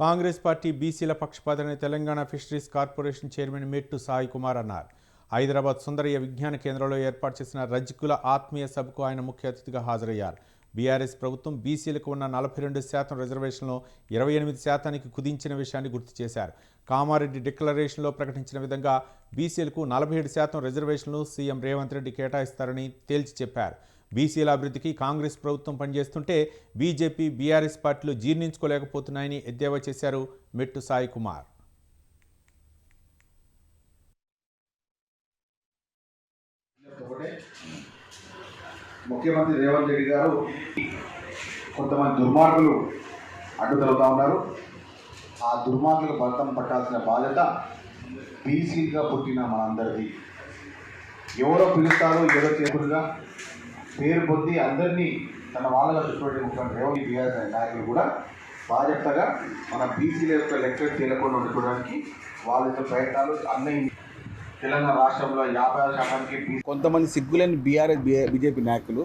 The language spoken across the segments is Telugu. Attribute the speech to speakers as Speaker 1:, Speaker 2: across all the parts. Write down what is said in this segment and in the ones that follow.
Speaker 1: కాంగ్రెస్ పార్టీ బీసీల పక్షపాతని Telangana fisheries corporation chairman Mettu Sai Kumar అన్నారు. హైదరాబాద్ సుందరయ్య విజ్ఞాన కేంద్రంలో ఏర్పాటు చేసిన రజ్కుల ఆత్మీయ సభకు ఆయన ముఖ్య అతిథిగా హాజరయ్యారు. బీఆర్ఎస్ ప్రభుత్వం బీసీలకు ఉన్న నలభై రెండు శాతం రిజర్వేషన్లో ఇరవై ఎనిమిది శాతానికి కుదించిన విషయాన్ని గుర్తు చేశారు. కామారెడ్డి డిక్లరేషన్లో ప్రకటించిన విధంగా బీసీలకు నలభై ఏడు శాతం రిజర్వేషన్లు సీఎం రేవంత్ రెడ్డి కేటాయిస్తారని తేల్చి చెప్పారు. బీసీల అభివృద్ధికి కాంగ్రెస్ ప్రభుత్వం పనిచేస్తుంటే బీజేపీ బీఆర్ఎస్ పార్టీలు జీర్ణించుకోలేకపోతున్నాయని ఎద్దేవా చేశారు మెట్టు సాయి కుమార్.
Speaker 2: ముఖ్యమంత్రి రేవంత్ రెడ్డి గారు కొంతమంది దుర్మార్గులు అడ్డు ఉన్నారు. ఆ దుర్మార్గులు భర్తం పట్టాల్సిన బాధ్యత బీసీగా పుట్టిన మనందరిది. ఎవరో పిలుస్తారో ఎవరో చేసుకునిగా పేరు పొంది అందరినీ తన వాళ్ళగా చూసినటువంటి ముఖ్యమంత్రి రేవంత్ బీఆర్ నాయకులు కూడా బాధ్యతగా మన బీసీల యొక్క లెక్కలు తేలకుండా ఉండుకోవడానికి వాళ్ళ యొక్క ప్రయత్నాలు అన్నీ తెలంగాణ రాష్ట్రంలో యాభై శాతానికి
Speaker 3: కొంతమంది సిగ్గులేని బీఆర్ఎస్ బీజేపీ నాయకులు.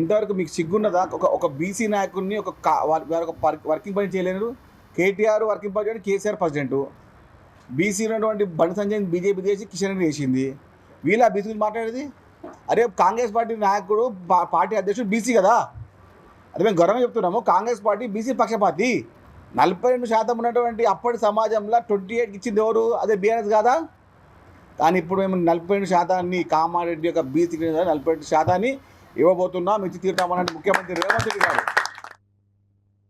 Speaker 3: ఇంతవరకు మీకు సిగ్గున్నదా? ఒక ఒక బీసీ నాయకుడిని ఒక వారి వర్కింగ్ పని చేయలేరు. కేటీఆర్ వర్కింగ్ పని చేయడం కేసీఆర్ ప్రెసిడెంట్. బీసీ ఉన్నటువంటి బండి సంజయ్ బీజేపీ చేసి కిషన్ రెడ్డి చేసింది. వీళ్ళ బీసీ గురించి మాట్లాడేది? అరే కాంగ్రెస్ పార్టీ నాయకుడు పార్టీ అధ్యక్షుడు బీసీ కదా? అదే మేము గౌరవం చెప్తున్నాము. కాంగ్రెస్ పార్టీ బీసీ పక్షపాతి. నలభై రెండు శాతం ఉన్నటువంటి అప్పటి సమాజంలో ట్వంటీ ఎయిట్కి ఇచ్చింది ఎవరు? అదే బీఆర్ఎస్ కాదా? కానీ ఇప్పుడు మేము నలభై రెండు శాతాన్ని కామారెడ్డి యొక్క బీసీ నలభై రెండు శాతాన్ని ఇవ్వబోతున్నాం. ఇచ్చి తీరుతామన్నట్టు ముఖ్యమంత్రి రేవంత్ రెడ్డి గారు.